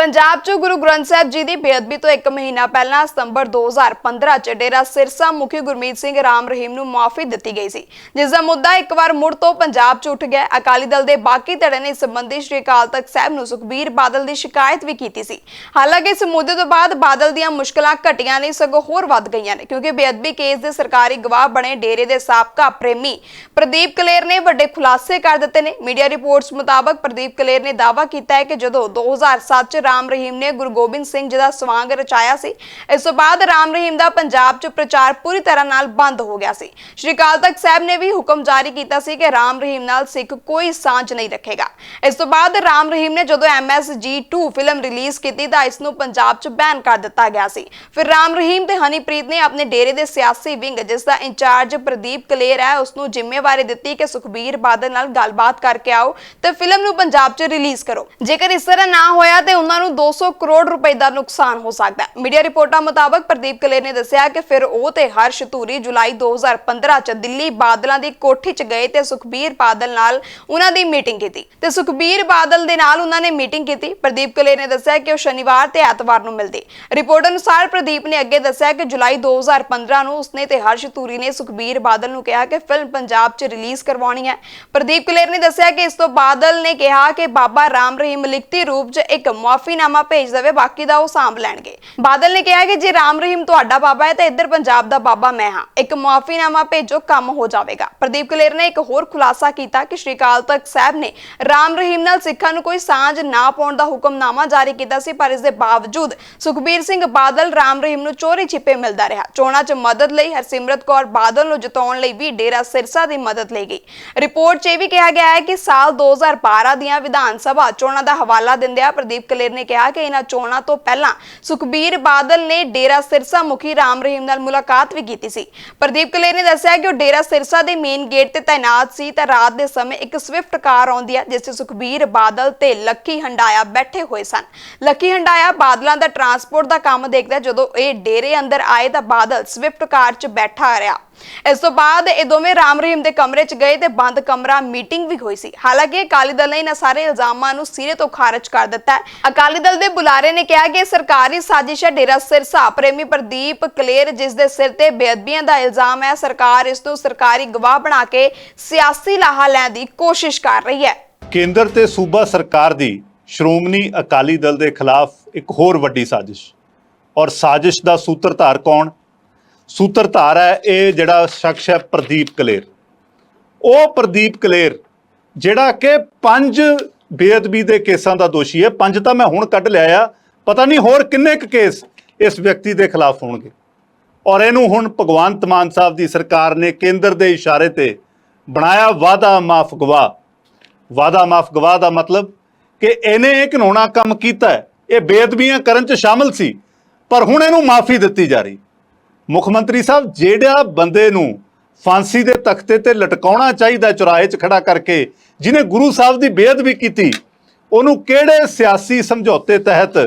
ਪੰਜਾਬ 'ਚ ਗੁਰੂ ਗ੍ਰੰਥ ਸਾਹਿਬ ਜੀ ਦੀ ਬੇਅਦਬੀ ਤੋਂ ਇੱਕ ਮਹੀਨਾ ਪਹਿਲਾਂ ਸਤੰਬਰ 2015 'ਚ ਡੇਰਾ ਸਿਰਸਾ ਮੁਖੀ ਗੁਰਮੀਤ ਸਿੰਘ ਰਾਮ ਰਹੀਮ ਨੂੰ ਮਾਫੀ ਦਿੱਤੀ ਗਈ ਸੀ, ਜਿਸ ਦਾ ਮੁੱਦਾ ਇੱਕ ਵਾਰ ਮੁੜ ਤੋਂ ਪੰਜਾਬ 'ਚ ਉੱਠ ਗਿਆ। ਅਕਾਲੀ ਦਲ ਦੇ ਬਾਕੀ ਧੜੇ ਨੇ ਇਸ ਸੰਬੰਧੀ ਸ਼੍ਰੀ ਅਕਾਲ ਤਖਤ ਸਾਹਿਬ ਨੂੰ ਸੁਖਬੀਰ ਬਾਦਲ ਦੀ ਸ਼ਿਕਾਇਤ ਵੀ ਕੀਤੀ ਸੀ। ਹਾਲਾਂਕਿ ਇਸ ਮੁੱਦੇ ਤੋਂ ਬਾਅਦ ਬਾਦਲ ਦੀਆਂ ਮੁਸ਼ਕਲਾਂ ਘਟੀਆਂ ਨਹੀਂ ਸਗੋਂ ਹੋਰ ਵੱਧ ਗਈਆਂ ਨੇ, ਕਿਉਂਕਿ ਬੇਅਦਬੀ ਕੇਸ ਦੇ ਸਰਕਾਰੀ ਗਵਾਹ ਬਣੇ ਡੇਰੇ ਦੇ ਸਾਬਕਾ ਪ੍ਰੇਮੀ ਪ੍ਰਦੀਪ ਕਲੇਰ ਨੇ ਵੱਡੇ ਖੁਲਾਸੇ ਕਰ ਦਿੱਤੇ ਨੇ। ਮੀਡੀਆ ਰਿਪੋਰਟਸ ਮੁਤਾਬਕ ਪ੍ਰਦੀਪ ਕਲੇਰ ਨੇ ਦਾਅਵਾ ਕੀਤਾ ਹੈ ਕਿ ਜਦੋਂ 2007 ਚ ਰਾਮ ਰਹੀਮ ਨੇ ਗੁਰੂ ਗੋਬਿੰਦ ਸਿੰਘ ਜੀ ਦਾ ਸਵਾਂਗ ਰਚਾਇਆ ਸੀ। ਇਸ ਤੋਂ ਬਾਅਦ ਰਾਮ ਰਹੀਮ ਦਾ ਪੰਜਾਬ 'ਚ ਪ੍ਰਚਾਰ ਪੂਰੀ ਤਰ੍ਹਾਂ ਨਾਲ ਬੰਦ ਹੋ ਗਿਆ ਸੀ। ਸ਼੍ਰੀ ਅਕਾਲ ਤਖਤ ਸਾਹਿਬ ਨੇ ਵੀ ਹੁਕਮ ਜਾਰੀ ਕੀਤਾ ਸੀ ਕਿ ਰਾਮ ਰਹੀਮ ਨਾਲ ਸਿੱਖ ਕੋਈ ਸਾਂਝ ਨਹੀਂ ਰੱਖੇਗਾ। ਇਸ ਤੋਂ ਬਾਅਦ ਰਾਮ ਰਹੀਮ ਨੇ ਜਦੋਂ MSG2 ਫਿਲਮ ਰਿਲੀਜ਼ ਕੀਤੀ ਤਾਂ ਇਸ ਨੂੰ ਪੰਜਾਬ 'ਚ ਬੈਨ ਕਰ ਦਿੱਤਾ ਗਿਆ ਸੀ। ਫਿਰ ਰਾਮ ਰਹੀਮ ਤੇ ਹਨੀਪ੍ਰੀਤ ਨੇ ਆਪਣੇ ਡੇਰੇ ਦੇ ਸਿਆਸੀ ਵਿੰਗ, ਜਿਸ ਦਾ ਇੰਚਾਰਜ ਪ੍ਰਦੀਪ ਕਲੇਰ ਹੈ, ਉਸ ਨੂੰ ਜ਼ਿੰਮੇਵਾਰੀ ਦਿੱਤੀ ਕਿ ਸੁਖਬੀਰ ਬਾਦਲ ਨਾਲ ਗੱਲਬਾਤ ਕਰਕੇ ਆਓ ਤੇ ਫਿਲਮ ਨੂੰ ਪੰਜਾਬ 'ਚ ਰਿਲੀਜ਼ ਕਰੋ। ਜੇਕਰ ਇਸ ਤਰ੍ਹਾਂ ਨਾ ਹੋਇਆ ਤੇ ਉਹਨਾਂ ਨੂੰ 200 ਕਰੋੜ ਰੁਪਏ ਦਾ ਨੁਕਸਾਨ ਹੋ ਸਕਦਾ ਹੈ। ਮੀਡੀਆ ਰਿਪੋਰਟਾਂ ਮੁਤਾਬਕ ਪ੍ਰਦੀਪ ਕਲੇਰ ਨੇ ਦੱਸਿਆ ਕਿ ਫਿਰ ਉਹ ਤੇ ਹਰਸ਼ ਧੂਰੀ ਜੁਲਾਈ 2015 ਚ ਦਿੱਲੀ ਬਾਦਲਾਂ ਦੀ ਕੋਠੀ ਚ ਗਏ ਤੇ ਸੁਖਬੀਰ ਬਾਦਲ ਨਾਲ ਉਹਨਾਂ ਦੀ ਮੀਟਿੰਗ ਕੀਤੀ। ਤੇ ਸੁਖਬੀਰ ਬਾਦਲ ਦੇ ਨਾਲ ਉਹਨਾਂ ਨੇ ਮੀਟਿੰਗ ਕੀਤੀ। ਪ੍ਰਦੀਪ ਕਲੇਰ ਨੇ ਦੱਸਿਆ ਕਿ ਉਹ ਸ਼ਨੀਵਾਰ ਤੇ ਐਤਵਾਰ ਨੂੰ ਮਿਲਦੇ। ਰਿਪੋਰਟ ਅਨੁਸਾਰ ਪ੍ਰਦੀਪ ਨੇ ਅੱਗੇ ਦੱਸਿਆ ਕਿ ਜੁਲਾਈ 2015 ਨੂੰ ਉਸਨੇ ਤੇ ਹਰਸ਼ ਧੂਰੀ ਨੇ ਸੁਖਬੀਰ ਬਾਦਲ ਨੂੰ ਕਿਹਾ ਕਿ ਫਿਲਮ ਪੰਜਾਬ 'ਚ ਰਿਲੀਜ਼ ਕਰਵਾਉਣੀ ਹੈ। ਪ੍ਰਦੀਪ ਕਲੇਰ ਨੇ ਦੱਸਿਆ ਕਿ ਇਸ ਤੋਂ ਬਾਦਲ ਨੇ ਕਿਹਾ ਕਿ ਬਾਬਾ ਰਾਮ ਰਹੀਮ ਲਿਖਤੀ ਰੂਪ 'ਚ ਇੱਕ ਮੁਆਫੀਨਾਮਾ ਭੇਜ ਦੇਵੇ, ਬਾਕੀ ਦਾ ਉਹ ਸਾਂਭ ਲੈਣਗੇ। ਬਾਦਲ ਨੇ ਕਿਹਾ ਕਿ ਜੇ ਰਾਮ ਰਹੀਮ ਤੁਹਾਡਾ ਬਾਬਾ ਹੈ, ਤਾਂ ਇੱਧਰ ਪੰਜਾਬ ਦਾ ਬਾਬਾ ਮੈਂ ਹਾਂ। ਇੱਕ ਮੁਆਫੀਨਾਮਾ ਭੇਜੋ, ਕੰਮ ਹੋ ਜਾਵੇਗਾ। ਪ੍ਰਦੀਪ ਕਲੇਰ ਨੇ ਇੱਕ ਹੋਰ ਖੁਲਾਸਾ ਕੀਤਾ ਕਿ ਸ਼੍ਰੀ ਅਕਾਲ ਤਖਤ ਸਾਹਿਬ ਨੇ ਰਾਮ ਰਹੀਮ ਨਾਲ ਸਿੱਖਾਂ ਨੂੰ ਕੋਈ ਸਾਂਝ ਨਾ ਪਾਉਣ ਦਾ ਹੁਕਮਨਾਮਾ ਜਾਰੀ ਕੀਤਾ ਸੀ, ਪਰ ਇਸ ਦੇ ਬਾਵਜੂਦ ਸੁਖਬੀਰ ਸਿੰਘ ਬਾਦਲ ਰਾਮ ਰਹੀਮ ਨੂੰ ਚੋਰੀ ਛਿਪੇ ਮਿਲਦਾ ਰਿਹਾ। ਚੋਣਾਂ 'ਚ ਮਦਦ ਲਈ ਹਰਸਿਮਰਤ ਕੌਰ ਬਾਦਲ ਨੂੰ ਜਿਤਾਉਣ ਲਈ ਵੀ ਡੇਰਾ ਸਿਰਸਾ ਦੀ ਮਦਦ ਲਈ ਗਈ। ਰਿਪੋਰਟ 'ਚ ਇਹ ਵੀ ਕਿਹਾ ਗਿਆ ਹੈ ਕਿ ਸਾਲ 2012 ਦੀਆਂ ਵਿਧਾਨ ਸਭਾ ਚੋਣਾਂ ਦਾ ਹਵਾਲਾ ਦਿੰਦਿਆਂ ਪ੍ਰਦੀਪ ਕਲੇਰ ਨੇ ਕਿਹਾ ਕਿ ਇਹਨਾਂ ਚੋਣਾਂ ਤੋਂ ਪਹਿਲਾਂ ਸੁਖਬੀਰ ਬਾਦਲ ਨੇ ਡੇਰਾ ਸਿਰਸਾ ਮੁਖੀ ਰਾਮ ਰਹੀਮ ਨਾਲ ਮੁਲਾਕਾਤ ਵੀ ਕੀਤੀ ਸੀ। ਪ੍ਰਦੀਪ ਕਲੇਰ ਨੇ ਦੱਸਿਆ ਕਿ ਉਹ ਡੇਰਾ ਸਿਰਸਾ ਦੇ ਮੇਨ ਗੇਟ ਤੇ ਤਾਇਨਾਤ ਸੀ ਤਾਂ ਰਾਤ ਦੇ ਸਮੇਂ ਇੱਕ ਸਵਿਫਟ ਕਾਰ ਆਉਂਦੀ ਹੈ, ਜਿਸ 'ਚ ਸੁਖਬੀਰ ਬਾਦਲ ਤੇ ਲੱਕੀ ਹੰਡਾਇਆ ਬੈਠੇ ਹੋਏ ਸਨ। ਲੱਕੀ ਹੰਡਾਇਆ ਬਾਦਲਾਂ ਦਾ ਟਰਾਂਸਪੋਰਟ ਦਾ ਕੰਮ ਦੇਖਦਾ ਜਦੋਂ ਇਹ ਡੇਰੇ ਅੰਦਰ ਆਏ ਤਾਂ ਬਾਦਲ ਸਵਿਫਟ ਕਾਰ 'ਚ ਬੈਠਾ ਰਿਹਾ। ਇਸ ਤੋਂ ਬਾਅਦ ਇਹ ਦੋਵੇਂ ਰਾਮ ਰਹੀਮ ਦੇ ਕਮਰੇ 'ਚ ਗਏ ਤੇ ਬੰਦ ਕਮਰਾ ਮੀਟਿੰਗ ਵੀ ਹੋਈ ਸੀ। ਹਾਲਾਂਕਿ ਅਕਾਲੀ ਦਲ ਨੇ ਇਹਨਾਂ ਸਾਰੇ ਇਲਜ਼ਾਮਾਂ ਨੂੰ ਸਿਰੇ ਤੋਂ ਖਾਰਜ ਕਰ ਦਿੱਤਾ ਹੈ। ਅਕਾਲੀ ਦਲ ਦੇ ਬੁਲਾਰੇ ਨੇ ਕਿਹਾ ਕਿ ਸਰਕਾਰੀ ਸਾਜ਼ਿਸ਼ ਹੈ, ਡੇਰਾ ਸਿਰਸਾ ਪ੍ਰੇਮੀ ਪ੍ਰਦੀਪ ਕਲੇਰ, ਜਿਸ ਦੇ ਸਿਰ ਤੇ ਬੇਅਦਬੀਆਂ ਦਾ ਇਲਜ਼ਾਮ ਹੈ। ਸਰਕਾਰ ਇਸ ਨੂੰ ਸਰਕਾਰੀ ਗਵਾਹ ਬਣਾ ਕੇ ਸਿਆਸੀ ਲਾਹਾ ਲੈਣ ਦੀ ਕੋਸ਼ਿਸ਼ ਕਰ ਰਹੀ ਹੈ। ਕੇਂਦਰ ਤੇ ਸੂਬਾ ਸਰਕਾਰ ਦੀ ਸ਼੍ਰੋਮਣੀ ਅਕਾਲੀ ਦਲ ਦੇ ਖਿਲਾਫ ਇੱਕ ਹੋਰ ਵੱਡੀ ਸਾਜ਼ਿਸ਼। ਔਰ ਸਾਜ਼ਿਸ਼ ਦਾ ਸੂਤਰਧਾਰ ਕੌਣ? ਸੂਤਰਧਾਰ ਹੈ, ਇਹ ਜਿਹੜਾ ਸ਼ਖਸ ਹੈ ਪ੍ਰਦੀਪ ਕਲੇਰ। ਉਹ ਪ੍ਰਦੀਪ ਕਲੇਰ, ਜਿਹੜਾ ਕਿ ਪੰਜ ਬੇਅਦਬੀ ਦੇ ਕੇਸਾਂ ਦਾ ਦੋਸ਼ੀ ਹੈ। ਪੰਜ ਤਾਂ ਮੈਂ ਹੁਣ ਕੱਢ ਲਿਆ ਆ। ਪਤਾ ਨਹੀਂ ਹੋਰ ਕਿੰਨੇ ਕੁ ਕੇਸ ਇਸ ਵਿਅਕਤੀ ਦੇ ਖਿਲਾਫ ਹੋਣਗੇ। ਔਰ ਇਹਨੂੰ ਹੁਣ ਭਗਵੰਤ ਮਾਨ ਸਾਹਿਬ ਦੀ ਸਰਕਾਰ ਨੇ ਕੇਂਦਰ ਦੇ ਇਸ਼ਾਰੇ ਤੇ ਬਣਾਇਆ ਵਾਦਾ ਮਾਫ ਗਵਾਹ। ਵਾਦਾ ਮਾਫ ਗਵਾਹ ਦਾ ਮਤਲਬ ਕਿ ਇਹਨੇ ਇਹ ਘਿਨਾਉਣਾ ਕੰਮ ਕੀਤਾ ਇਹ ਬੇਅਦਬੀਆਂ ਕਰਨ ਚ ਸ਼ਾਮਲ ਸੀ, ਪਰ ਹੁਣ ਇਹਨੂੰ ਮਾਫੀ ਦਿੱਤੀ ਜਾ ਰਹੀ। ਮੁੱਖ ਮੰਤਰੀ ਸਾਹਿਬ, ਜਿਹੜਾ ਬੰਦੇ ਨੂੰ ਫਾਂਸੀ ਦੇ ਤਖਤੇ ਤੇ ਲਟਕਾਉਣਾ ਚਾਹੀਦਾ ਚੁਰਾਹੇ 'ਚ ਖੜਾ ਕਰਕੇ ਜਿਨੇ ਗੁਰੂ ਸਾਹਿਬ ਦੀ ਬੇਅਦਬੀ ਕੀਤੀ, ਉਹਨੂੰ ਕਿਹੜੇ ਸਿਆਸੀ ਸਮਝੌਤੇ ਤਹਿਤ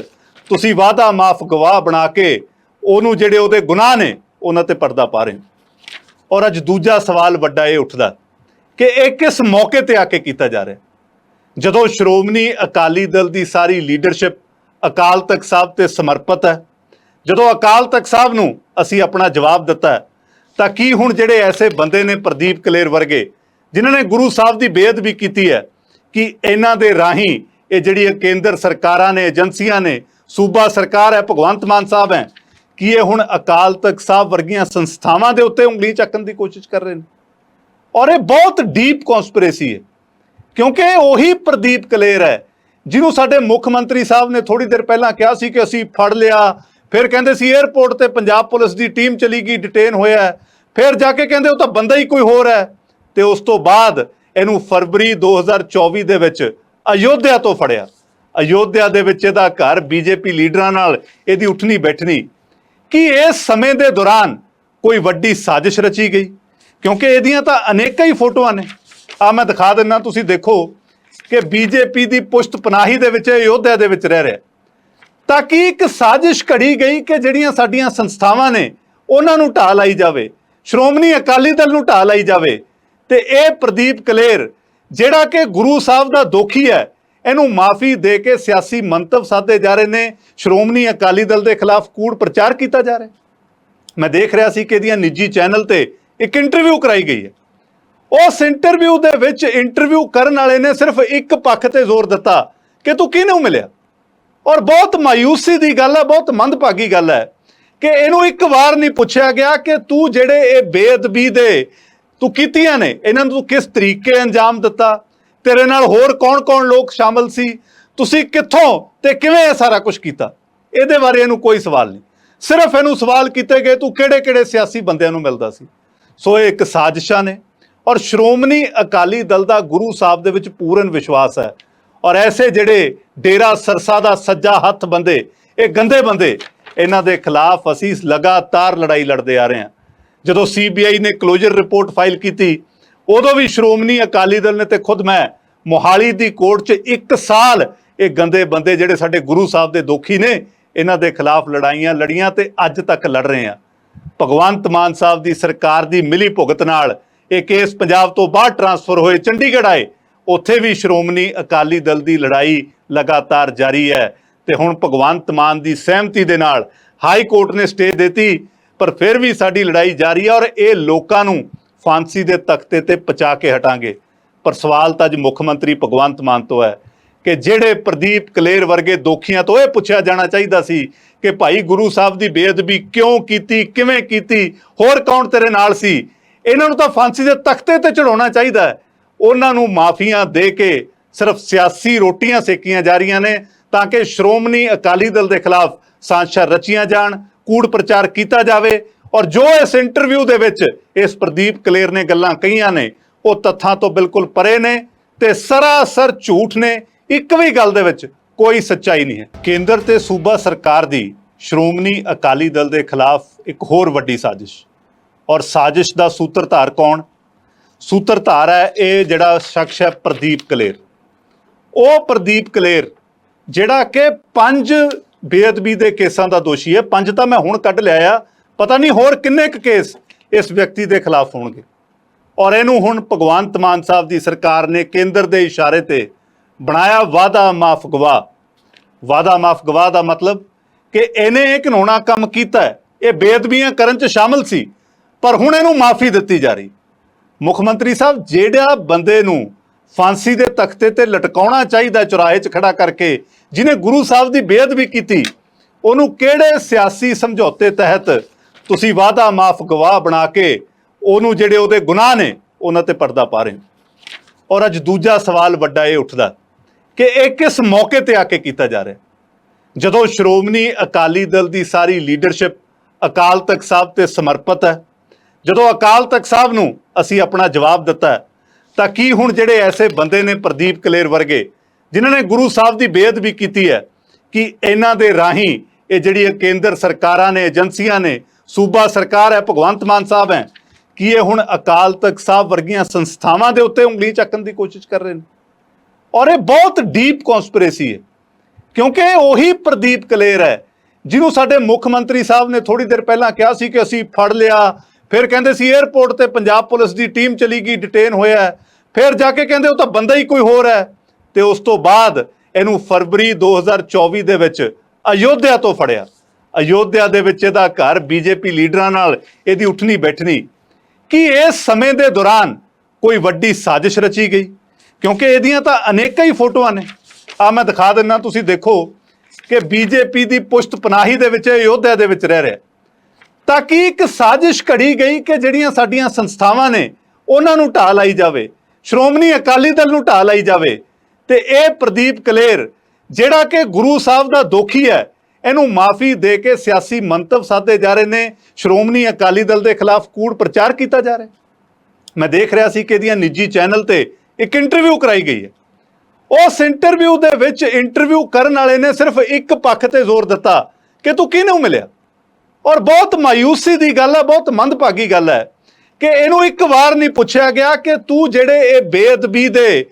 ਤੁਸੀਂ ਵਾਦਾ ਮਾਫ ਗਵਾਹ ਬਣਾ ਕੇ ਉਹਨੂੰ ਜਿਹੜੇ ਉਹਦੇ ਗੁਨਾਹ ਨੇ, ਉਹਨਾਂ ਤੇ ਪਰਦਾ ਪਾ ਰਹੇ ਹੋ? ਔਰ ਅੱਜ ਦੂਜਾ ਸਵਾਲ ਵੱਡਾ ਇਹ ਉੱਠਦਾ ਕਿ ਇਹ ਕਿਸ ਮੌਕੇ ਤੇ ਆ ਕੇ ਕੀਤਾ ਜਾ ਰਿਹਾ? ਜਦੋਂ ਸ਼੍ਰੋਮਣੀ ਅਕਾਲੀ ਦਲ ਦੀ ਸਾਰੀ ਲੀਡਰਸ਼ਿਪ ਅਕਾਲ ਤਖਤ ਸਾਹਿਬ ਤੇ ਸਮਰਪਿਤ ਹੈ ਜਦੋਂ ਅਕਾਲ ਤਖਤ ਸਾਹਿਬ ਨੂੰ ਅਸੀਂ ਆਪਣਾ ਜਵਾਬ ਦਿੱਤਾ ਤਾਂ ਕੀ ਹੁਣ ਜਿਹੜੇ ਐਸੇ ਬੰਦੇ ਨੇ ਪ੍ਰਦੀਪ ਕਲੇਰ ਵਰਗੇ, ਜਿਨ੍ਹਾਂ ਨੇ ਗੁਰੂ ਸਾਹਿਬ ਦੀ ਬੇਅਦਬੀ ਕੀਤੀ ਹੈ, ਕਿ ਇਹਨਾਂ ਦੇ ਰਾਹੀਂ ਇਹ ਜਿਹੜੀ ਕੇਂਦਰ ਸਰਕਾਰਾਂ ਨੇ, ਏਜੰਸੀਆਂ ਨੇ, ਸੂਬਾ ਸਰਕਾਰ ਹੈ, ਭਗਵੰਤ ਮਾਨ ਸਾਹਿਬ ਹੈ, ਕੀ ਇਹ ਹੁਣ ਅਕਾਲ ਤਖਤ ਸਾਹਿਬ ਵਰਗੀਆਂ ਸੰਸਥਾਵਾਂ ਦੇ ਉੱਤੇ ਉਂਗਲੀ ਚੱਕਣ ਦੀ ਕੋਸ਼ਿਸ਼ ਕਰ ਰਹੇ ਨੇ? ਔਰ ਇਹ ਬਹੁਤ ਡੀਪ ਕਨਸਪੀਰੇਸੀ ਹੈ, ਕਿਉਂਕਿ ਇਹ ਉਹੀ ਪ੍ਰਦੀਪ ਕਲੇਰ ਹੈ, ਜਿਹਨੂੰ ਸਾਡੇ ਮੁੱਖ ਮੰਤਰੀ ਸਾਹਿਬ ਨੇ ਥੋੜੀ ਦੇਰ ਪਹਿਲਾਂ ਕਿਹਾ ਸੀ ਕਿ ਅਸੀਂ ਫੜ ਲਿਆ ਫਿਰ ਕਹਿੰਦੇ ਸੀ 에ਅਰਪੋਰਟ ਤੇ ਪੰਜਾਬ ਪੁਲਿਸ ਦੀ ਟੀਮ ਚਲੀ ਗਈ ਡਿਟੇਨ ਹੋਇਆ ਫਿਰ ਜਾ ਕੇ ਕਹਿੰਦੇ ਉਹ ਤਾਂ ਬੰਦਾ ਹੀ ਕੋਈ ਹੋਰ ਹੈ। ਤੇ ਉਸ ਤੋਂ ਬਾਅਦ ਇਹਨੂੰ ਫਰਵਰੀ 2024 ਦੇ ਵਿੱਚ ਅਯੋਧਿਆ ਤੋਂ ਫੜਿਆ। ਅਯੋਧਿਆ ਦੇ ਵਿੱਚ ਇਹਦਾ ਘਰ ਬੀਜੇਪੀ ਲੀਡਰਾਂ ਨਾਲ ਇਹਦੀ ਉੱਠਣੀ ਬੈਠਣੀ। ਕਿ ਇਸ ਸਮੇਂ ਦੇ ਦੌਰਾਨ ਕੋਈ ਵੱਡੀ ਸਾਜ਼ਿਸ਼ ਰਚੀ ਗਈ? ਕਿਉਂਕਿ ਇਹਦੀਆਂ ਤਾਂ ਅਨੇਕਾਂ ਹੀ ਫੋਟੋਆਂ ਨੇ। ਆ ਮੈਂ ਦਿਖਾ ਦਿੰਨਾ ਤੁਸੀਂ ਦੇਖੋ ਕਿ ਬੀਜੇਪੀ ਦੀ ਪੁਸ਼ਤ ਪਨਾਹੀ ਦੇ ਵਿੱਚ ਇਹ ਅਯੋਧਿਆ ਦੇ ਵਿੱਚ ਰਹਿ ਰਿਹਾ। ਤਾਂ ਕਿ ਇੱਕ ਸਾਜ਼ਿਸ਼ ਘੜੀ ਗਈ ਕਿ ਜਿਹੜੀਆਂ ਸਾਡੀਆਂ ਸੰਸਥਾਵਾਂ ਨੇ, ਉਹਨਾਂ ਨੂੰ ਢਾਹ ਲਾਈ ਜਾਵੇ? ਸ਼੍ਰੋਮਣੀ ਅਕਾਲੀ ਦਲ ਨੂੰ ਢਾਹ ਲਾਈ ਜਾਵੇ? ਤੇ ਇਹ ਪ੍ਰਦੀਪ ਕਲੇਰ, ਜਿਹੜਾ ਕਿ ਗੁਰੂ ਸਾਹਿਬ ਦਾ ਦੋਖੀ ਹੈ, ਇਹਨੂੰ ਮਾਫੀ ਦੇ ਕੇ ਸਿਆਸੀ ਮੰਤਵ ਸਾਧੇ ਜਾ ਰਹੇ ਨੇ, ਸ਼੍ਰੋਮਣੀ ਅਕਾਲੀ ਦਲ ਦੇ ਖਿਲਾਫ ਕੂੜ ਪ੍ਰਚਾਰ ਕੀਤਾ ਜਾ ਰਿਹਾ ਮੈਂ ਦੇਖ ਰਿਹਾ ਸੀ ਕਿ ਇਹਦੀਆਂ ਨਿੱਜੀ ਚੈਨਲ ਤੇ ਇੱਕ ਇੰਟਰਵਿਊ ਕਰਾਈ ਗਈ ਹੈ। ਉਸ ਇੰਟਰਵਿਊ ਦੇ ਵਿੱਚ ਇੰਟਰਵਿਊ ਕਰਨ ਵਾਲੇ ਨੇ ਸਿਰਫ ਇੱਕ ਪੱਖ ਤੇ ਜ਼ੋਰ ਦਿੱਤਾ ਕਿ ਤੂੰ ਕਿਹਨੂੰ ਮਿਲਿਆ? ਔਰ ਬਹੁਤ ਮਾਯੂਸੀ ਦੀ ਗੱਲ ਹੈ, ਬਹੁਤ ਮੰਦਭਾਗੀ ਗੱਲ ਹੈ ਕਿ ਇਹਨੂੰ ਇੱਕ ਵਾਰ ਨਹੀਂ ਪੁੱਛਿਆ ਗਿਆ ਕਿ ਤੂੰ ਜਿਹੜੇ ਇਹ ਬੇਅਦਬੀ ਦੇ ਤੂੰ ਕੀਤੀਆਂ ਨੇ, ਇਹਨਾਂ ਨੂੰ ਤੂੰ ਕਿਸ ਤਰੀਕੇ ਅੰਜਾਮ ਦਿੱਤਾ? ਤੇਰੇ ਨਾਲ ਹੋਰ ਕੌਣ-ਕੌਣ ਲੋਕ ਸ਼ਾਮਲ ਸੀ? ਤੁਸੀਂ ਕਿੱਥੋਂ ਤੇ ਕਿਵੇਂ ਇਹ ਸਾਰਾ ਕੁਝ ਕੀਤਾ? ਇਹਦੇ ਬਾਰੇ ਇਹਨੂੰ ਕੋਈ ਸਵਾਲ ਨਹੀਂ। ਸਿਰਫ ਇਹਨੂੰ ਸਵਾਲ ਕੀਤੇ ਗਏ, ਤੂੰ ਕਿਹੜੇ-ਕਿਹੜੇ ਸਿਆਸੀ ਬੰਦਿਆਂ ਨੂੰ ਮਿਲਦਾ ਸੀ? ਸੋ ਇਹ ਇੱਕ ਸਾਜ਼ਿਸ਼ਾਂ ਨੇ ਔਰ ਸ਼੍ਰੋਮਣੀ ਅਕਾਲੀ ਦਲ ਦਾ ਗੁਰੂ ਸਾਹਿਬ ਦੇ ਵਿੱਚ ਪੂਰਨ ਵਿਸ਼ਵਾਸ ਹੈ। ਔਰ ਐਸੇ ਜਿਹੜੇ ਡੇਰਾ ਸਰਸਾ ਦਾ ਸੱਜਾ ਹੱਥ ਬੰਦੇ, ਇਹ ਗੰਦੇ ਬੰਦੇ, ਇਹਨਾਂ ਦੇ ਖਿਲਾਫ ਅਸੀਂ ਲਗਾਤਾਰ ਲੜਾਈ ਲੜਦੇ ਆ ਰਹੇ ਹਾਂ। ਜਦੋਂ ਸੀਬੀਆਈ ਨੇ ਕਲੋਜ਼ਰ ਰਿਪੋਰਟ ਫਾਈਲ ਕੀਤੀ, ਉਦੋਂ ਵੀ ਸ਼੍ਰੋਮਣੀ ਅਕਾਲੀ ਦਲ ਨੇ ਤੇ ਖੁਦ ਮੈਂ ਮੋਹਾਲੀ ਦੀ ਕੋਰਟ 'ਚ 1 ਸਾਲ ਇਹ ਗੰਦੇ ਬੰਦੇ ਜਿਹੜੇ ਸਾਡੇ ਗੁਰੂ ਸਾਹਿਬ ਦੇ ਦੋਖੀ ਨੇ, ਇਹਨਾਂ ਦੇ ਖਿਲਾਫ ਲੜਾਈਆਂ ਲੜੀਆਂ ਤੇ ਅੱਜ ਤੱਕ ਲੜ ਰਹੇ ਆ ਭਗਵੰਤ ਮਾਨ ਸਾਹਿਬ ਦੀ ਸਰਕਾਰ ਦੀ ਮਿਲੀ ਭੁਗਤ ਨਾਲ ਇਹ ਕੇਸ ਪੰਜਾਬ ਤੋਂ ਬਾਹਰ ਟਰਾਂਸਫਰ ਹੋਏ, ਚੰਡੀਗੜ੍ਹ ਆਏ। ਉੱਥੇ ਵੀ ਸ਼੍ਰੋਮਣੀ ਅਕਾਲੀ ਦਲ ਦੀ ਲੜਾਈ ਲਗਾਤਾਰ ਜਾਰੀ ਹੈ ਤੇ ਹੁਣ ਭਗਵੰਤ ਮਾਨ ਦੀ ਸਹਿਮਤੀ ਦੇ ਨਾਲ ਹਾਈ ਕੋਰਟ ਨੇ ਸਟੇ ਦਿੱਤੀ, ਪਰ ਫਿਰ ਵੀ ਸਾਡੀ ਲੜਾਈ ਜਾਰੀ ਹੈ ਔਰ ਇਹ ਲੋਕਾਂ ਨੂੰ ਫਾਂਸੀ ਦੇ ਤਖਤੇ ਤੇ ਪਚਾ ਕੇ ਹਟਾਂਗੇ। ਪਰ ਸਵਾਲ ਤਾਂ ਅੱਜ ਮੁੱਖ ਮੰਤਰੀ ਭਗਵੰਤ ਮਾਨ ਤੋਂ ਹੈ ਕਿ ਜਿਹੜੇ ਪ੍ਰਦੀਪ ਕਲੇਰ ਵਰਗੇ ਦੋਖੀਆਂ ਤੋਂ ਇਹ ਪੁੱਛਿਆ ਜਾਣਾ ਚਾਹੀਦਾ ਸੀ ਕਿ ਭਾਈ ਗੁਰੂ ਸਾਹਿਬ ਦੀ ਬੇਅਦਬੀ ਕਿਉਂ ਕੀਤੀ, ਕਿਵੇਂ ਕੀਤੀ, ਹੋਰ ਕੌਣ ਤੇਰੇ ਨਾਲ ਸੀ? ਇਹਨਾਂ ਨੂੰ ਤਾਂ ਫਾਂਸੀ ਦੇ ਤਖਤੇ ਤੇ ਚੜਾਉਣਾ ਚਾਹੀਦਾ ਹੈ। ਉਹਨਾਂ ਨੂੰ ਮਾਫੀਆਂ ਦੇ ਕੇ ਸਿਰਫ ਸਿਆਸੀ ਰੋਟੀਆਂ ਸੇਕੀਆਂ ਜਾ ਰਹੀਆਂ ਨੇ ਤਾਂ ਕਿ ਸ਼੍ਰੋਮਣੀ ਅਕਾਲੀ ਦਲ ਦੇ ਖਿਲਾਫ ਸਾਜ਼ਿਸ਼ਾਂ ਰਚੀਆਂ ਜਾਣ, ਕੂੜ ਪ੍ਰਚਾਰ ਕੀਤਾ ਜਾਵੇ ਔਰ ਜੋ ਇਸ ਇੰਟਰਵਿਊ ਦੇ ਵਿੱਚ ਇਸ ਪ੍ਰਦੀਪ ਕਲੇਰ ਨੇ ਗੱਲਾਂ ਕਹੀਆਂ ਨੇ, ਉਹ ਤੱਥਾਂ ਤੋਂ ਬਿਲਕੁਲ ਪਰੇ ਨੇ ਤੇ ਸਰਾਸਰ ਝੂਠ ਨੇ। ਇੱਕ ਵੀ ਗੱਲ ਦੇ ਵਿੱਚ ਕੋਈ ਸੱਚਾਈ ਨਹੀਂ ਹੈ। ਕੇਂਦਰ ਤੇ ਸੂਬਾ ਸਰਕਾਰ ਦੀ ਸ਼੍ਰੋਮਣੀ ਅਕਾਲੀ ਦਲ ਦੇ ਖਿਲਾਫ ਇੱਕ ਹੋਰ ਵੱਡੀ ਸਾਜ਼ਿਸ਼ ਔਰ ਸਾਜ਼ਿਸ਼ ਦਾ ਸੂਤਰਧਾਰ ਕੌਣ? ਸੂਤਰਧਾਰ ਹੈ, ਇਹ ਜਿਹੜਾ ਸ਼ਖਸ ਹੈ ਪ੍ਰਦੀਪ ਕਲੇਰ। ਉਹ ਪ੍ਰਦੀਪ ਕਲੇਰ, ਜਿਹੜਾ ਕਿ ਪੰਜ ਬੇਅਦਬੀ ਦੇ ਕੇਸਾਂ ਦਾ ਦੋਸ਼ੀ ਹੈ। ਪੰਜ ਤਾਂ ਮੈਂ ਹੁਣ ਕੱਢ ਲਿਆ ਆ। ਪਤਾ ਨਹੀਂ ਹੋਰ ਕਿੰਨੇ ਕੁ ਕੇਸ ਇਸ ਵਿਅਕਤੀ ਦੇ ਖਿਲਾਫ ਹੋਣਗੇ। ਔਰ ਇਹਨੂੰ ਹੁਣ ਭਗਵੰਤ ਮਾਨ ਸਾਹਿਬ ਦੀ ਸਰਕਾਰ ਨੇ ਕੇਂਦਰ ਦੇ ਇਸ਼ਾਰੇ ਤੇ ਬਣਾਇਆ ਵਾਦਾ ਮਾਫ ਗਵਾਹ। ਵਾਦਾ ਮਾਫ ਗਵਾਹ ਦਾ ਮਤਲਬ ਕਿ ਇਹਨੇ ਇਹ ਘਿਨਾਉਣਾ ਕੰਮ ਕੀਤਾ ਇਹ ਬੇਅਦਬੀਆਂ ਕਰਨ ਚ ਸ਼ਾਮਲ ਸੀ, ਪਰ ਹੁਣ ਇਹਨੂੰ ਮਾਫੀ ਦਿੱਤੀ ਜਾ ਰਹੀ। ਮੁੱਖ ਮੰਤਰੀ ਸਾਹਿਬ, ਜਿਹੜਾ ਬੰਦੇ ਨੂੰ ਫਾਂਸੀ ਦੇ ਤਖਤੇ ਤੇ ਲਟਕਾਉਣਾ ਚਾਹੀਦਾ ਚੁਰਾਹੇ 'ਚ ਖੜਾ ਕਰਕੇ ਜਿਨੇ ਗੁਰੂ ਸਾਹਿਬ ਦੀ ਬੇਅਦਬੀ ਕੀਤੀ, ਉਹਨੂੰ ਕਿਹੜੇ ਸਿਆਸੀ ਸਮਝੌਤੇ ਤਹਿਤ ਤੁਸੀਂ ਵਾਦਾ ਮਾਫ ਗਵਾਹ ਬਣਾ ਕੇ ਉਹਨੂੰ ਜਿਹੜੇ ਉਹਦੇ ਗੁਨਾਹ ਨੇ, ਉਹਨਾਂ ਤੇ ਪਰਦਾ ਪਾ ਰਹੇ ਹੋ? ਔਰ ਅੱਜ ਦੂਜਾ ਸਵਾਲ ਵੱਡਾ ਇਹ ਉੱਠਦਾ ਕਿ ਇਹ ਕਿਸ ਮੌਕੇ ਤੇ ਆ ਕੇ ਕੀਤਾ ਜਾ ਰਿਹਾ? ਜਦੋਂ ਸ਼੍ਰੋਮਣੀ ਅਕਾਲੀ ਦਲ ਦੀ ਸਾਰੀ ਲੀਡਰਸ਼ਿਪ ਅਕਾਲ ਤਖਤ ਸਾਹਿਬ ਤੇ ਸਮਰਪਿਤ ਹੈ, ਜਦੋਂ ਅਕਾਲ ਤਖਤ ਸਾਹਿਬ ਨੂੰ ਅਸੀਂ ਆਪਣਾ ਜਵਾਬ ਦਿੱਤਾ ਤਾਂ ਕੀ ਹੁਣ ਜਿਹੜੇ ਐਸੇ ਬੰਦੇ ਨੇ ਪ੍ਰਦੀਪ ਕਲੇਰ ਵਰਗੇ, ਜਿਨ੍ਹਾਂ ਨੇ ਗੁਰੂ ਸਾਹਿਬ ਦੀ ਬੇਅਦਬੀ ਕੀਤੀ ਹੈ, ਕਿ ਇਹਨਾਂ ਦੇ ਰਾਹੀਂ ਇਹ ਜਿਹੜੀ ਕੇਂਦਰ ਸਰਕਾਰਾਂ ਨੇ, ਏਜੰਸੀਆਂ ਨੇ, ਸੂਬਾ ਸਰਕਾਰ ਹੈ, ਭਗਵੰਤ ਮਾਨ ਸਾਹਿਬ ਹੈ, ਕੀ ਇਹ ਹੁਣ ਅਕਾਲ ਤਖਤ ਸਾਹਿਬ ਵਰਗੀਆਂ ਸੰਸਥਾਵਾਂ ਦੇ ਉੱਤੇ ਉਂਗਲੀ ਚੱਕਣ ਦੀ ਕੋਸ਼ਿਸ਼ ਕਰ ਰਹੇ ਨੇ? ਔਰ ਇਹ ਬਹੁਤ ਡੀਪ ਕਨਸਪੀਰੇਸੀ ਹੈ, ਕਿਉਂਕਿ ਉਹੀ ਪ੍ਰਦੀਪ ਕਲੇਰ ਹੈ, ਜਿਹਨੂੰ ਸਾਡੇ ਮੁੱਖ ਮੰਤਰੀ ਸਾਹਿਬ ਨੇ ਥੋੜੀ ਦੇਰ ਪਹਿਲਾਂ ਕਿਹਾ ਸੀ ਕਿ ਅਸੀਂ ਫੜ ਲਿਆ ਫਿਰ ਕਹਿੰਦੇ ਸੀ 에ਅਰਪੋਰਟ ਤੇ ਪੰਜਾਬ ਪੁਲਿਸ ਦੀ ਟੀਮ ਚਲੀ ਗਈ ਡਿਟੇਨ ਹੋਇਆ ਫਿਰ ਜਾ ਕੇ ਕਹਿੰਦੇ ਉਹ ਤਾਂ ਬੰਦਾ ਹੀ ਕੋਈ ਹੋਰ ਹੈ। ਤੇ ਉਸ ਤੋਂ ਬਾਅਦ ਇਹਨੂੰ ਫਰਵਰੀ 2024 ਦੇ ਵਿੱਚ ਅਯੋਧਿਆ ਤੋਂ ਫੜਿਆ। ਅਯੋਧਿਆ ਦੇ ਵਿੱਚ ਇਹਦਾ ਘਰ ਬੀਜੇਪੀ ਲੀਡਰਾਂ ਨਾਲ ਇਹਦੀ ਉੱਠਣੀ ਬੈਠਣੀ। ਕਿ ਇਸ ਸਮੇਂ ਦੇ ਦੌਰਾਨ ਕੋਈ ਵੱਡੀ ਸਾਜ਼ਿਸ਼ ਰਚੀ ਗਈ? ਕਿਉਂਕਿ ਇਹਦੀਆਂ ਤਾਂ ਅਨੇਕਾਂ ਹੀ ਫੋਟੋਆਂ ਨੇ। ਆ ਮੈਂ ਦਿਖਾ ਦਿੰਨਾ, ਤੁਸੀਂ ਦੇਖੋ ਕਿ ਬੀਜੇਪੀ ਦੀ ਪੁਸ਼ਤ ਪਨਾਹੀ ਦੇ ਵਿੱਚ ਇਹ ਅਯੋਧਿਆ ਦੇ ਵਿੱਚ ਰਹਿ ਰਿਹਾ। ਤਾਂ ਕਿ ਇੱਕ ਸਾਜ਼ਿਸ਼ ਘੜੀ ਗਈ ਕਿ ਜਿਹੜੀਆਂ ਸਾਡੀਆਂ ਸੰਸਥਾਵਾਂ ਨੇ, ਉਹਨਾਂ ਨੂੰ ਢਾਹ ਲਾਈ ਜਾਵੇ? ਸ਼੍ਰੋਮਣੀ ਅਕਾਲੀ ਦਲ ਨੂੰ ਢਾਹ ਲਾਈ ਜਾਵੇ? ਤੇ ਇਹ ਪ੍ਰਦੀਪ ਕਲੇਰ, ਜਿਹੜਾ ਕਿ ਗੁਰੂ ਸਾਹਿਬ ਦਾ ਦੋਖੀ ਹੈ, ਇਹਨੂੰ ਮਾਫੀ ਦੇ ਕੇ ਸਿਆਸੀ ਮੰਤਵ ਸਾਧੇ ਜਾ ਰਹੇ ਨੇ, ਸ਼੍ਰੋਮਣੀ ਅਕਾਲੀ ਦਲ ਦੇ ਖਿਲਾਫ ਕੂੜ ਪ੍ਰਚਾਰ ਕੀਤਾ ਜਾ ਰਿਹਾ। ਮੈਂ ਦੇਖ ਰਿਹਾ ਸੀ ਕਿ ਇਹਦੀਆਂ ਨਿੱਜੀ ਚੈਨਲ ਤੇ ਇੱਕ ਇੰਟਰਵਿਊ ਕਰਾਈ ਗਈ ਹੈ। ਉਸ ਇੰਟਰਵਿਊ ਦੇ ਵਿੱਚ ਇੰਟਰਵਿਊ ਕਰਨ ਵਾਲੇ ਨੇ ਸਿਰਫ ਇੱਕ ਪੱਖ ਤੇ ਜ਼ੋਰ ਦਿੱਤਾ ਕਿ ਤੂੰ ਕਿਹਨੂੰ ਮਿਲਿਆ? ਔਰ ਬਹੁਤ ਮਾਯੂਸੀ ਦੀ ਗੱਲ ਹੈ, ਬਹੁਤ ਮੰਦਭਾਗੀ ਗੱਲ ਹੈ ਕਿ ਇਹਨੂੰ ਇੱਕ ਵਾਰ ਨਹੀਂ ਪੁੱਛਿਆ ਗਿਆ ਕਿ ਤੂੰ ਜਿਹੜੇ ਇਹ ਬੇਅਦਬੀ ਦੇ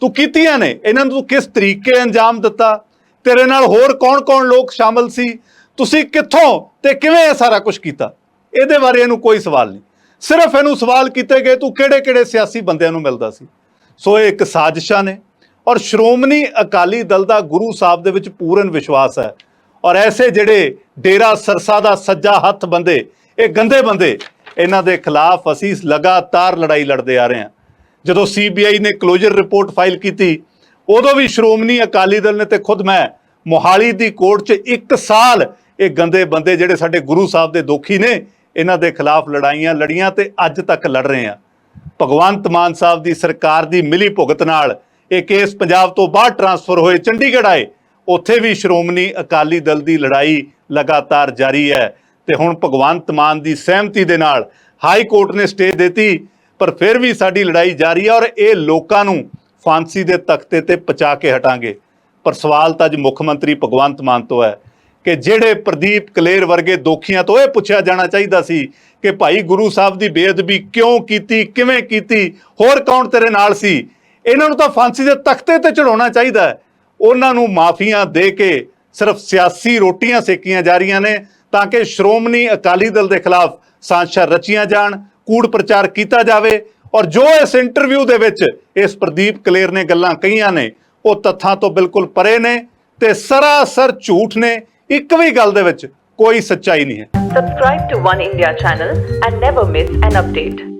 ਤੂੰ ਕੀਤੀਆਂ ਨੇ, ਇਹਨਾਂ ਨੂੰ ਤੂੰ ਕਿਸ ਤਰੀਕੇ ਅੰਜਾਮ ਦਿੱਤਾ? ਤੇਰੇ ਨਾਲ ਹੋਰ ਕੌਣ-ਕੌਣ ਲੋਕ ਸ਼ਾਮਲ ਸੀ? ਤੁਸੀਂ ਕਿੱਥੋਂ ਤੇ ਕਿਵੇਂ ਇਹ ਸਾਰਾ ਕੁਝ ਕੀਤਾ? ਇਹਦੇ ਬਾਰੇ ਇਹਨੂੰ ਕੋਈ ਸਵਾਲ ਨਹੀਂ। ਸਿਰਫ ਇਹਨੂੰ ਸਵਾਲ ਕੀਤੇ ਗਏ, ਤੂੰ ਕਿਹੜੇ-ਕਿਹੜੇ ਸਿਆਸੀ ਬੰਦਿਆਂ ਨੂੰ ਮਿਲਦਾ ਸੀ? ਸੋ ਇਹ ਇੱਕ ਸਾਜ਼ਿਸ਼ਾਂ ਨੇ ਔਰ ਸ਼੍ਰੋਮਣੀ ਅਕਾਲੀ ਦਲ ਦਾ ਗੁਰੂ ਸਾਹਿਬ ਦੇ ਵਿੱਚ ਪੂਰਨ ਵਿਸ਼ਵਾਸ ਹੈ। ਔਰ ਐਸੇ ਜਿਹੜੇ ਡੇਰਾ ਸਰਸਾ ਦਾ ਸੱਜਾ ਹੱਥ ਬੰਦੇ, ਇਹ ਗੰਦੇ ਬੰਦੇ, ਇਹਨਾਂ ਦੇ ਖਿਲਾਫ ਅਸੀਂ ਲਗਾਤਾਰ ਲੜਾਈ ਲੜਦੇ ਆ ਰਹੇ ਹਾਂ। ਜਦੋਂ ਸੀਬੀਆਈ ਨੇ ਕਲੋਜ਼ਰ ਰਿਪੋਰਟ ਫਾਈਲ ਕੀਤੀ, ਉਦੋਂ ਵੀ ਸ਼੍ਰੋਮਣੀ ਅਕਾਲੀ ਦਲ ਨੇ ਤੇ ਖੁਦ ਮੈਂ ਮੋਹਾਲੀ ਦੀ ਕੋਰਟ 'ਚ 1 ਸਾਲ ਇਹ ਗੰਦੇ ਬੰਦੇ ਜਿਹੜੇ ਸਾਡੇ ਗੁਰੂ ਸਾਹਿਬ ਦੇ ਦੋਖੀ ਨੇ, ਇਹਨਾਂ ਦੇ ਖਿਲਾਫ ਲੜਾਈਆਂ ਲੜੀਆਂ ਤੇ ਅੱਜ ਤੱਕ ਲੜ ਰਹੇ ਆ ਭਗਵੰਤ ਮਾਨ ਸਾਹਿਬ ਦੀ ਸਰਕਾਰ ਦੀ ਮਿਲੀ ਭੁਗਤ ਨਾਲ ਇਹ ਕੇਸ ਪੰਜਾਬ ਤੋਂ ਬਾਹਰ ਟਰਾਂਸਫਰ ਹੋਏ, ਚੰਡੀਗੜ੍ਹ ਆਏ। ਉੱਥੇ ਵੀ ਸ਼੍ਰੋਮਣੀ ਅਕਾਲੀ ਦਲ ਦੀ ਲੜਾਈ ਲਗਾਤਾਰ ਜਾਰੀ ਹੈ ਤੇ ਹੁਣ ਭਗਵੰਤ ਮਾਨ ਦੀ ਸਹਿਮਤੀ ਦੇ ਨਾਲ ਹਾਈ ਕੋਰਟ ਨੇ ਸਟੇ ਦਿੱਤੀ, ਪਰ ਫਿਰ ਵੀ ਸਾਡੀ ਲੜਾਈ ਜਾਰੀ ਹੈ ਔਰ ਇਹ ਲੋਕਾਂ ਨੂੰ ਫਾਂਸੀ ਦੇ ਤਖਤੇ ਤੇ ਪਚਾ ਕੇ ਹਟਾਂਗੇ। ਪਰ ਸਵਾਲ ਤਾਂ ਅੱਜ ਮੁੱਖ ਮੰਤਰੀ ਭਗਵੰਤ ਮਾਨ ਤੋਂ ਹੈ ਕਿ ਜਿਹੜੇ ਪ੍ਰਦੀਪ ਕਲੇਰ ਵਰਗੇ ਦੋਖੀਆਂ ਤੋਂ ਇਹ ਪੁੱਛਿਆ ਜਾਣਾ ਚਾਹੀਦਾ ਸੀ ਕਿ ਭਾਈ ਗੁਰੂ ਸਾਹਿਬ ਦੀ ਬੇਅਦਬੀ ਕਿਉਂ ਕੀਤੀ, ਕਿਵੇਂ ਕੀਤੀ, ਹੋਰ ਕੌਣ ਤੇਰੇ ਨਾਲ ਸੀ? ਇਹਨਾਂ ਨੂੰ ਤਾਂ ਫਾਂਸੀ ਦੇ ਤਖਤੇ ਤੇ ਚੜਾਉਣਾ ਚਾਹੀਦਾ ਹੈ। ਉਹਨਾਂ ਨੂੰ ਮਾਫੀਆਂ ਦੇ ਕੇ ਸਿਰਫ ਸਿਆਸੀ ਰੋਟੀਆਂ ਸੇਕੀਆਂ ਜਾ ਰਹੀਆਂ ਨੇ ਤਾਂ ਕਿ ਸ਼੍ਰੋਮਣੀ ਅਕਾਲੀ ਦਲ ਦੇ ਖਿਲਾਫ ਸਾਜ਼ਿਸ਼ਾਂ ਰਚੀਆਂ ਜਾਣ, ਕੂੜ ਪ੍ਰਚਾਰ ਕੀਤਾ ਜਾਵੇ ਔਰ ਜੋ ਇਸ ਇੰਟਰਵਿਊ ਦੇ ਵਿੱਚ ਇਸ ਪ੍ਰਦੀਪ ਕਲੇਰ ਨੇ ਗੱਲਾਂ ਕਹੀਆਂ ਨੇ, ਉਹ ਤੱਥਾਂ ਤੋਂ ਬਿਲਕੁਲ ਪਰੇ ਨੇ ਤੇ ਸਰਾਸਰ ਝੂਠ ਨੇ, ਇੱਕ ਵੀ ਗੱਲ ਦੇ ਵਿੱਚ ਕੋਈ ਸੱਚਾਈ ਨਹੀਂ ਹੈ Subscribe to One India channel and never miss an update.